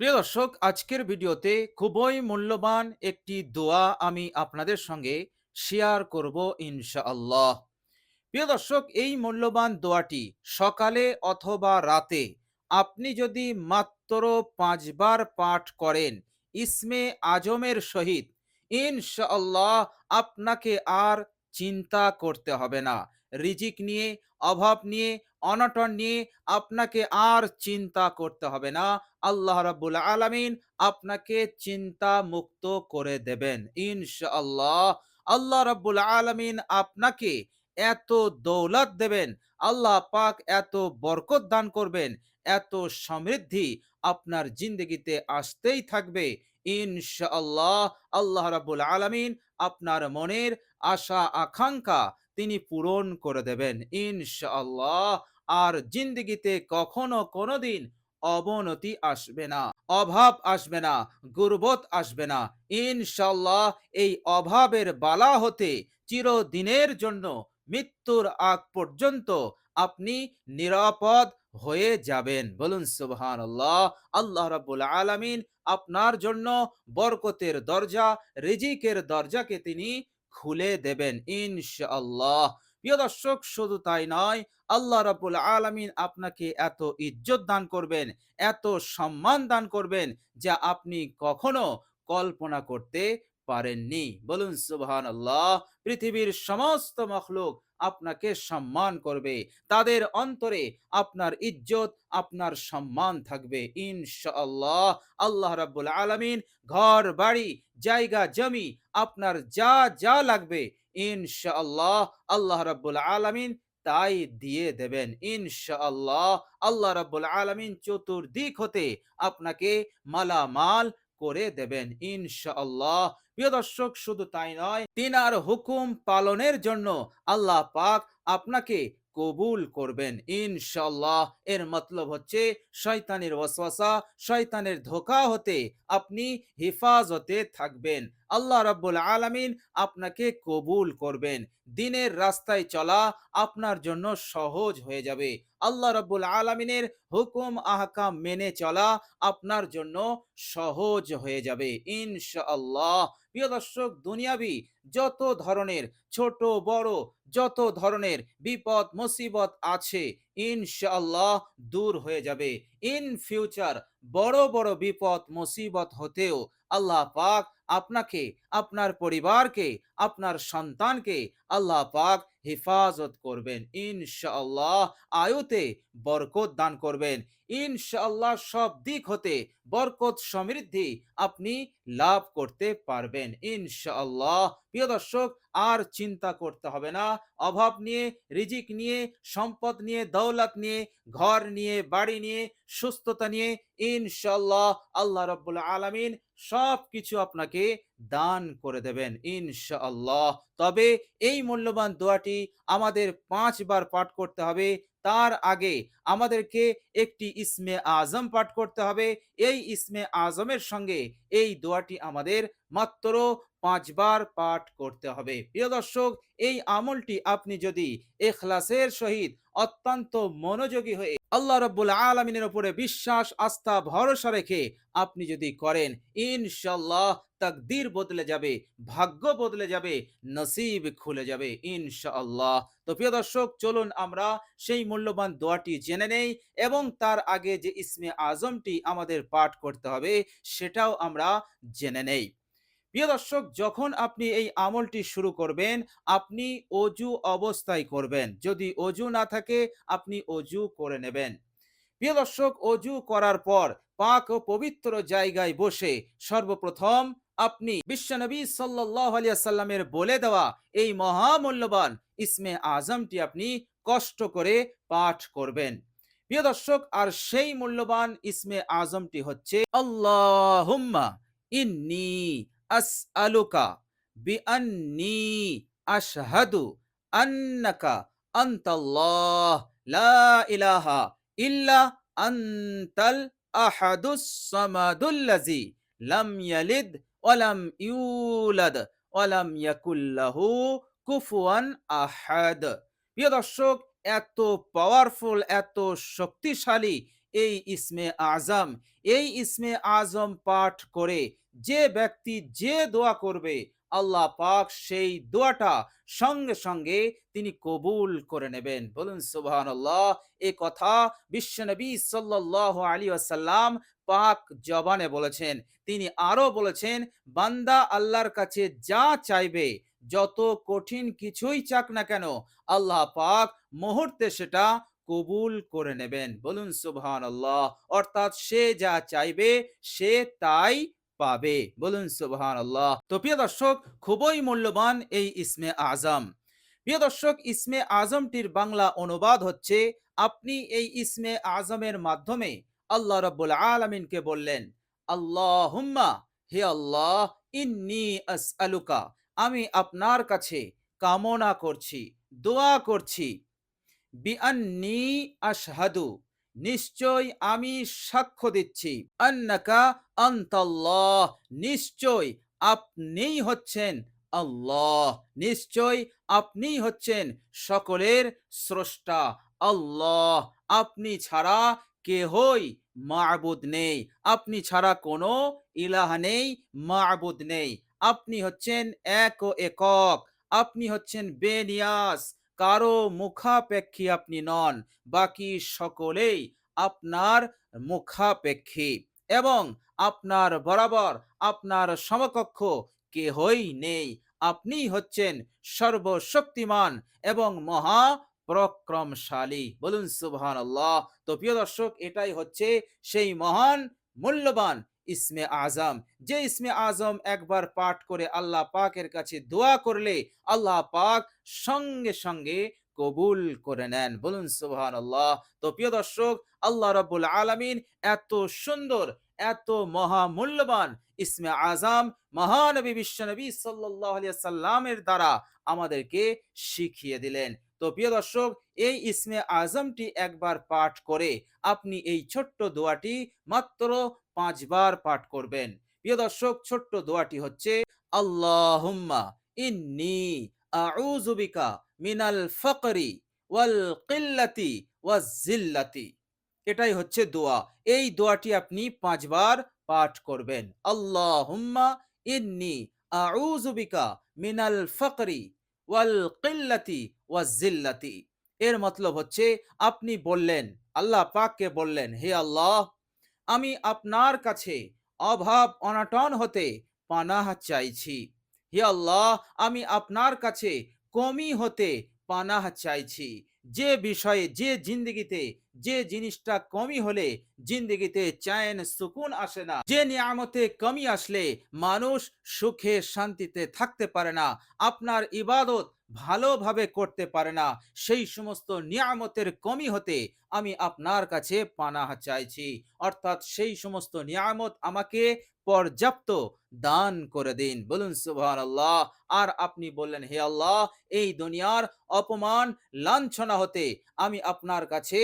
প্রিয় দর্শক, আজকের ভিডিওতে খুবই মূল্যবান একটি দোয়া আমি আপনাদের সঙ্গে শেয়ার করব ইনশাআল্লাহ। প্রিয় দর্শক, এই মূল্যবান দোয়াটি সকালে অথবা রাতে আপনি যদি মাত্র পাঁচবার পাঠ করেন, ইসমে আজমের সহিত, ইনশাআল্লাহ আপনাকে আর চিন্তা করতে হবে না। রিজিক নিয়ে, অভাব নিয়ে অনটন নিয়ে আপনাকে আর চিন্তা করতে হবে না। আল্লাহ রাব্বুল আলামিন আপনাকে চিন্তা মুক্ত করে দেবেন, ইনশাআল্লাহ। আল্লাহ রাব্বুল আলামিন আপনাকে এত দৌলত দেবেন, আল্লাহ পাক এত বরকত দান করবেন, এত সমৃদ্ধি আপনার জিন্দগিতে আসতেই থাকবে, ইনশাআল্লাহ। আল্লাহ রাব্বুল আলামিন আপনার মনের আশা আকাঙ্ক্ষা তিনি পূরণ করে দেবেন। ইনশাআল্লাহ, আর জিন্দগিতে কখনো কোনোদিন অবনতি আসবে না, অভাব আসবে না, গুরবত আসবে না। ইনশাল্লাহ এই অভাবের বালা হতে চিরদিনের জন্য মৃত্যুর আগ পর্যন্ত আপনি নিরাপদ হয়ে যাবেন। বলুন সুবহান আল্লাহ আল্লাহ রাব্বুল আলামিন আপনার জন্য বরকতের দরজা, রিজিকের দরজাকে তিনি খুলে দেবেন। ইনশাআল্লাহ। প্রিয় দর্শক, শুধু তাই নয়, আল্লাহ রাবুল আলমিন আপনাকে এত ইজ্জত দান করবেন, এত সম্মান দান করবেন যা আপনি কখনো কল্পনা করতে পারেননি। বলুন সুবহান আল্লাহ পৃথিবীর সমস্ত মখলুক আপনাকে সম্মান করবে। তাদের অন্তরে আপনার ইজ্জত, আপনার সম্মান থাকবে। ইনশাআল্লাহ, আল্লাহ রাব্বুল আলামিন ঘর, বাড়ি, জায়গা, জমি আপনার যা যা লাগবে, ইনশাআল্লাহ, আল্লাহ রাব্বুল আলামিন তাই দিয়ে দেবেন। ইনশাআল্লাহ, আল্লাহ রাব্বুল আলামিন চতুর্দিক হতে আপনাকে মালামাল করে দেবেন, ইনশাআল্লাহ। প্রিয় দর্শক, শুধু তাই নয় তিনার হুকুম পালনের জন্য আল্লাহ পাক আপনাকে কবুল করবেন ইনশাল্লাহ এর মতলব হচ্ছে শয়তানের ওয়াসওয়াসা, শয়তানের ধোকা হতে আপনি হেফাজতে থাকবেন। আল্লাহ রাব্বুল আলামিন আপনাকে কবুল করবেন। দিনের রাস্তায় চলা আপনার জন্য সহজ হয়ে যাবে। আল্লাহ রাব্বুল আলামিনের হুকুম, আহকাম মেনে চলা আপনার জন্য সহজ হয়ে যাবে। ইনশাআল্লাহ। প্রিয় দর্শক, দুনিয়াবি যত ধরনের ছোট, বড় যত ধরনের বিপদ, মুসিবত আছে, ইনশাআল্লাহ দূর হয়ে যাবে। ইন ফিউচার বড় বড় বিপদ, মুসিবত হতেও আল্লাহ পাক আপনাকে, আপনার পরিবারকে, আপনার সন্তানকে আল্লাহ পাক হেফাজত করবেন। ইনশাআল্লাহ আয়ুতে বরকত দান করবেন। ইনশাআল্লাহ সব দিক হতে বরকত সমৃদ্ধি আপনি লাভ করতে পারবেন। ইনশাআল্লাহ প্রিয় দর্শক, আর চিন্তা করতে হবে না। অভাব নিয়ে, রিজিক নিয়ে, সম্পদ নিয়ে, দৌলত নিয়ে, ঘর নিয়ে, বাড়ি নিয়ে, সুস্থতা নিয়ে ইনশাআল্লাহ আল্লাহ রাব্বুল আলামিন সব কিছু আপনাকে দান করে দেবেন, ইনশাআল্লাহ। তবে এই মূল্যবান দোয়াটি আমাদের পাঁচবার পাঠ করতে হবে। তার আগে আমাদেরকে একটি ইসমে আজম পাঠ করতে হবে। এই ইসমে আজমের সঙ্গে এই দোয়াটি আমাদের মাত্র পাঁচবার পাঠ করতে হবে। প্রিয় দর্শক, এই আমলটি আপনি যদি এখলাসের সহিত অত্যন্ত মনোযোগী হয়ে আল্লাহ রব্বুল আলমিনের উপরে বিশ্বাস, আস্থা, ভরসা রেখে আপনি যদি করেন ইনশাল্লাহ তাকদির বদলে যাবে, ভাগ্য বদলে যাবে, নসিব খুলে যাবে, ইনশাআল্লাহ। তো প্রিয় দর্শক, চলুন আমরা সেই মূল্যবান দোয়াটি জেনে নেই এবং তার আগে যে ইসমে আজমটি আমাদের পাঠ করতে হবে, সেটাও আমরা জেনে নেই। প্রিয় দর্শক, যখন আপনি এই আমলটি শুরু করবেন, আপনি অজু অবস্থায় করবেন। যদি অজু না থাকে, আপনি অজু করে নেবেন। প্রিয় দর্শক, অজু করার পর পাক ও পবিত্র জায়গায় বসে সর্বপ্রথম আপনি বিশ্বনবী সাল্লাহ আলিয়াল্লামের বলে দেওয়া এই মহামূল্যবান ইসমে আজমটি আপনি কষ্ট করে পাঠ করবেন। প্রিয় দর্শক, আর সেই মূল্যবান ইসমে আজমটি হচ্ছে, আল্লাহুম্মা ইন্নি আশহাদু আন্নাকা লা ইলাহা ইল্লা আনতাল আহাদুস সামাদুল্লাজি লাম ইয়ালিদ ওয়ালাম ইউলাদ, ওয়ালাম ইয়াকুল্লাহু কুফুয়ান আহাদ। প্রিয় দর্শক, এত পাওয়ারফুল এত শক্তিশালী এই ইসমে আজম। এই ইসমে আজম পাঠ করে যে ব্যক্তি যে দোয়া করবে আল্লাহ পাক সেই দোয়াটা সঙ্গে সঙ্গে তিনি কবুল করে নেবেন। বলুন, সুবহানাল্লাহ। এ কথা বিশ্বনবী সাল্লাহ আলী আসাল্লাম পাক জবানে বলেছেন। তিনি আরও বলেছেন, বান্দা আল্লাহর কাছে যা চাইবে, যত কঠিন কিছুই চাক না কেন, আল্লাহ পাক মুহূর্তে সেটা কবুল করে নেবেন। বলুন সুবহান আল্লাহ অর্থাৎ সে যা চাইবে, সে তাই পাবে। বলুন সুবহান আল্লাহ তো প্রিয় দর্শক, খুবই মূল্যবান এই ইসমে আজম। প্রিয় দর্শক, ইসমে আজমটির বাংলা অনুবাদ হচ্ছে, আপনি এই ইসমে আজমের মাধ্যমে আল্লাহ রব্বুল আলমিনকে বললেন আল্লাহ হুম্মা হে আল্লাহ, ইন্নি আসআলুকা, আমি আপনার কাছে কামনা করছি, দোয়া করছি, বিআন্নি আশহাদু নিশ্চয় আমি সাক্ষ্য দিচ্ছি। আন্নাকা আন্তাল্লাহ, নিশ্চয় আপনিই হচ্ছেন আল্লাহ, নিশ্চয় আপনিই হচ্ছেন সকলের স্রষ্টা আল্লাহ। আপনি ছাড়া কেহই মাবুদ নেই, আপনি ছাড়া কোনো ইলাহ নেই, মাবুদ নেই। আপনি হচ্ছেন এক ও একক, আপনি হচ্ছেন বেনিয়াস কারও মুখাপেক্ষী আপনি নন, বাকি সকলেই আপনার মুখাপেক্ষী এবং আপনার বরাবর, আপনার সমকক্ষ কেহই নেই। আপনি হচ্ছেন সর্বশক্তিমান এবং মহা পরাক্রমশালী বলুন সুবহান আল্লাহ তো প্রিয় দর্শক, এটাই হচ্ছে সেই মহান, মূল্যবান ইসমে আজম। যে ইসমে আজম একবার পাঠ করে আল্লাহ পাকের কাছে দোয়া করলে আল্লাহ পাক সঙ্গে সঙ্গে কবুল করে নেন। বলুন সুবহান আল্লাহ তো প্রিয় দর্শক, আল্লাহ রাব্বুল আলামিন এত সুন্দর, এত মহামূল্যবান ইসমে আজম মহানবী বিশ্বনবী আলাইহি সাল্লামের দ্বারা আমাদেরকে শিখিয়ে দিলেন। তো প্রিয় দর্শক, এই ইসমে আজমটি একবার পাঠ করে আপনি এই ছোট্ট দোয়াটি মাত্র পাঁচবার পাঠ করবেন। প্রিয় দর্শক, ছোট্ট দোয়াটি হচ্ছে, আল্লাহুম্মা ইন্নি আউযুবিকা মিনাল ফকরি ওয়াল কিল্লাতি ওয়াজ জিল্লাতি। এটাই হচ্ছে দোয়া। এই দোয়াটি আপনি পাঁচবার পাঠ করবেন। আল্লাহুম্মা ইন্নি আউযু বিকা মিনাল ফকরি ওয়াল কিল্লাতি ওয়াজ জিল্লাতি। এর মতলব হচ্ছে, আপনি বললেন, আল্লাহ পাককে বললেন, হে আল্লাহ আমি আপনার কাছে অভাব অনাটন হতে পানাহ চাইছি। হে আল্লাহ, আমি আপনার কাছে কমি হতে পানাহ চাইছি। যে বিষয়ে, যে জিন্দগিতে, যে জিনিসটা কমি হলে জিন্দগিতে চায়ন সুকুন আসে না। যে নিয়ামতে কমি আসলে মানুষ সুখে শান্তিতে থাকতে পারে না। আপনার ইবাদত ভালোভাবে করতে পারে না। সেই সমস্ত নিয়ামতের কমি হতে আমি আপনার কাছে পানাহ চাইছি। অর্থাৎ সেই সমস্ত নিয়ামত আমাকে পর্যাপ্ত দান করে দিন। বলুন সুবহান আল্লাহ আর আপনি বললেন, হে আল্লাহ, এই দুনিয়ার অপমান, লাঞ্ছনা হতে আমি আপনার কাছে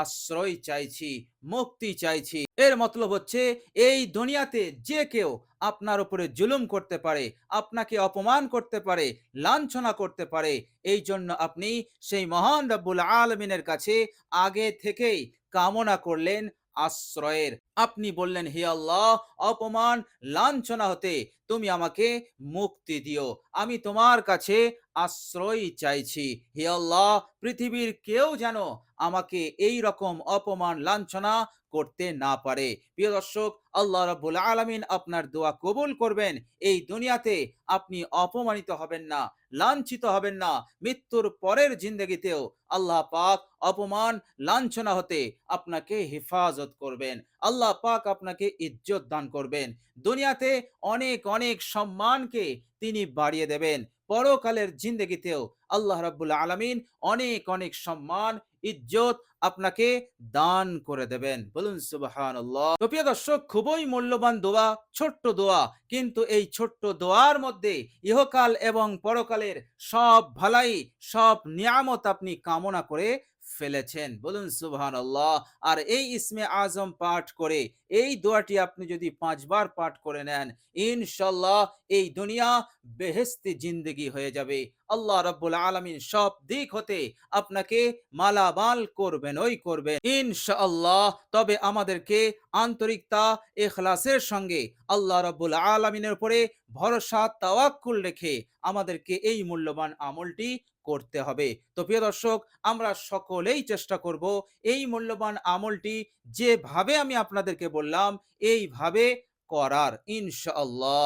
আশ্রয় চাইছি, মুক্তি চাইছি। এর মতলব হচ্ছে, এই দুনিয়াতে যে কেউ আপনার উপরে জুলুম করতে পারে, আপনাকে অপমান করতে পারে, লাঞ্ছনা করতে পারে এই জন্য আপনি সেই মহান রব্বুল আলমিনের কাছে আগে থেকেই কামনা করলেন আশ্রয়ের। আপনি বললেন, হে আল্লাহ, অপমান, লাঞ্ছনা হতে তুমি আমাকে মুক্তি দিও। আমি তোমার কাছে আশ্রয় চাইছি। হে আল্লাহ, পৃথিবীর কেউ যেন আমাকে এই রকম অপমান, লাঞ্ছনা করতে না পারে। প্রিয় দর্শক, আল্লাহ রাব্বুল আলামিন আপনার দোয়া কবুল করবেন। এই দুনিয়াতে আপনি অপমানিত হবেন না, লাঞ্ছিত হবেন না। মৃত্যুর পরের জিন্দগিতেও আল্লাহ পাক অপমান, লাঞ্ছনা হতে আপনাকে হেফাজত করবেন। আল্লাহ পাক আপনাকে ইজ্জত দান করবেন। দুনিয়াতে অনেক অনেক সম্মানকে তিনি বাড়িয়ে দেবেন। পরকালের জিন্দগিতেও আল্লাহ রাব্বুল আলামিন অনেক অনেক সম্মান, ইজ্জত আপনাকে দান করে দেবেন। বলুন, সুবহানাল্লাহ। তো প্রিয় দর্শক, খুবই মূল্যবান দোয়া, ছোট্ট দোয়া। কিন্তু এই ছোট্ট দোয়ার মধ্যে ইহকাল এবং পরকালের সব ভালাই, সব নিয়ামত আপনি কামনা করে ফেলেছেন। বলুন সুবহান আর এই ইসমে আজম পাঠ করে, এই দোয়াটি আপনি যদি পাঁচবার পাঠ করে নেন, ইনশাল্লাহ এই দুনিয়া বেহেস্তি জিন্দগি হয়ে যাবে। আল্লাহ রব্বুল আলমিন সব দিক হতে আপনাকে মালামাল করবেন। ওই করবেন ইনশাআল্লাহ, তবে আমাদেরকে আন্তরিকতা, এখলাসের সঙ্গে আল্লাহ রব্বুল আলমিনের উপরে ভরসা, তাওয়াক্কুল রেখে আমাদেরকে এই মূল্যবান আমলটি করতে হবে। তো প্রিয় দর্শক, আমরা সকলেই চেষ্টা করব এই মূল্যবান আমলটি যেভাবে আমি আপনাদেরকে বললাম, এইভাবে করার, ইনশাআল্লাহ।